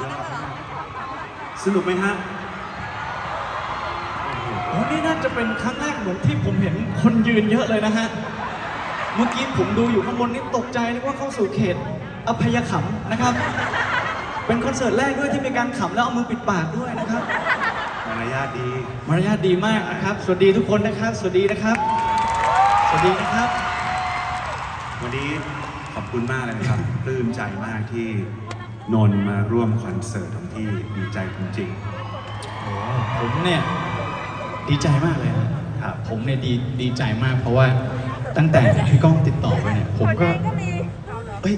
เยอะมากสนุกไหมฮะโอ้นี่น่าจะเป็นครั้งแรกเหมือนที่ผมเห็นคนยืนเยอะเลยนะฮะ เมื่อกี้ผมดูอยู่ข้างบนนี่ตกใจนึกว่าเข้าสู่เขตอภัยขำนะครับ เป็นคอนเสิร์ตแรกด้วยที่มีการขำแล้วเอามือปิดปากด้วยนะครับ มารยาทดี มารยาทดีมากนะครับ สวัสดีทุกคนนะครับ สวัสดีนะครับ สวัสดีนะครับ วันนี้ขอบคุณมากเลยนะครับ ปลื้มใจมากที่ นนท์มาร่วมคอนเสิร์ตของพี่ดีใจจริงโอ้ผมเนี่ยดีใจมากเลยนะครับ ผมเนี่ยดีดีใจมากเพราะว่าตั้งแต่พี่ก้องติดต่อไปเนี่ย ผมก็ก็มีเอ้ย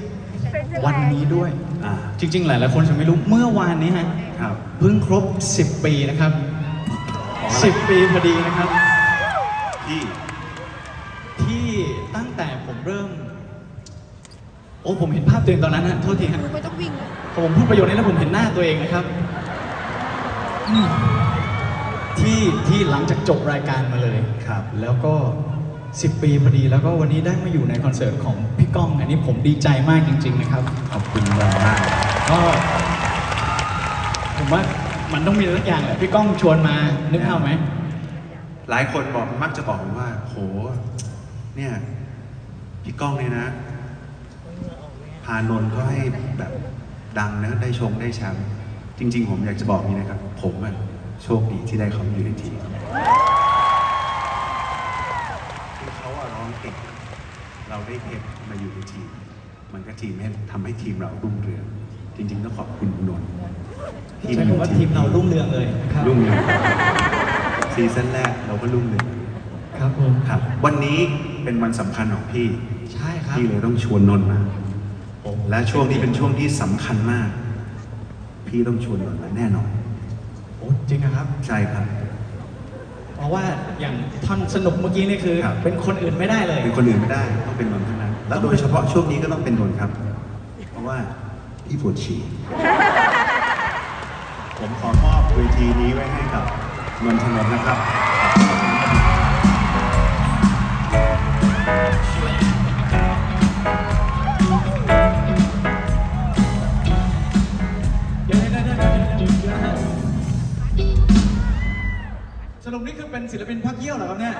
วันนี้ด้วยๆอ่า จริง ๆ หลายๆคนจะไม่รู้เมื่อวานนี้ฮะครับ เพิ่งครบ 10 ปีนะครับ 10 ปีพอดีนะครับ พี่ ที่ตั้งแต่ผมเริ่ม โอ้ผมเห็นภาพตัวเองตอนนั้นฮะโทษทีฮะไม่ต้องวิ่ง พอผมพูดประโยคนี้แล้วผมเห็นหน้าตัวเองนะครับอืมที่ที่หลังจากจบรายการมาเลยครับ แล้วก็ 10 ปีพอดีแล้วก็วันนี้ได้มาอยู่ในคอนเสิร์ตของพี่ก้อง อันนี้ผมดีใจมากจริง ๆ นะครับ ขอบคุณมากมากก็ผมว่ามันต้องมีสักอย่างแหละพี่ก้องชวนมานึกภาพไหม หลายคนบอกมักจะบอกผมว่า โห เนี่ย พี่ก้องเนี่ยนะ พานนท์ก็ให้แบบ ดังนะได้ชงได้แชมป์จริง ๆ ผมอยากจะบอกนี้นะครับ ผมอะโชคดีที่ได้เขาอยู่ในทีมคือเขาอะร้องเก่งเราได้เพชรมาอยู่ในทีม มันก็ทีมให้ทำให้ทีมเรารุ่งเรืองจริง ๆ ต้องขอบคุณคุณนนท์ใช้คำว่าทีมเรารุ่งเรืองเลยนะครับรุ่งเรืองซีซั่นแรกเราก็รุ่งเรืองครับผมครับ วันนี้เป็นวันสำคัญของพี่ ใช่ครับ พี่เลยต้องชวนนนท์มาโอ้ และช่วงนี้เป็นช่วงที่สำคัญมาก พี่ต้องชวนนนท์มาแน่นอน โอ้จริงนะครับ ใช่ครับ เพราะว่าอย่างท่อนสนุกเมื่อกี้นี่คือ ครับ เป็นคนอื่นไม่ได้เลย เป็นคนอื่นไม่ได้ต้องเป็นนนท์เท่านั้น แล้วโดยเฉพาะช่วงนี้ก็ต้องเป็นนนท์ครับ เพราะว่าพี่ปวดฉี่ผมขอมอบเวทีนี้ไว้ให้กับนนทนนท์นะครับ สรุปนี่คือเป็นศิลปินพักเยี่ยวเหรอครับเนี่ย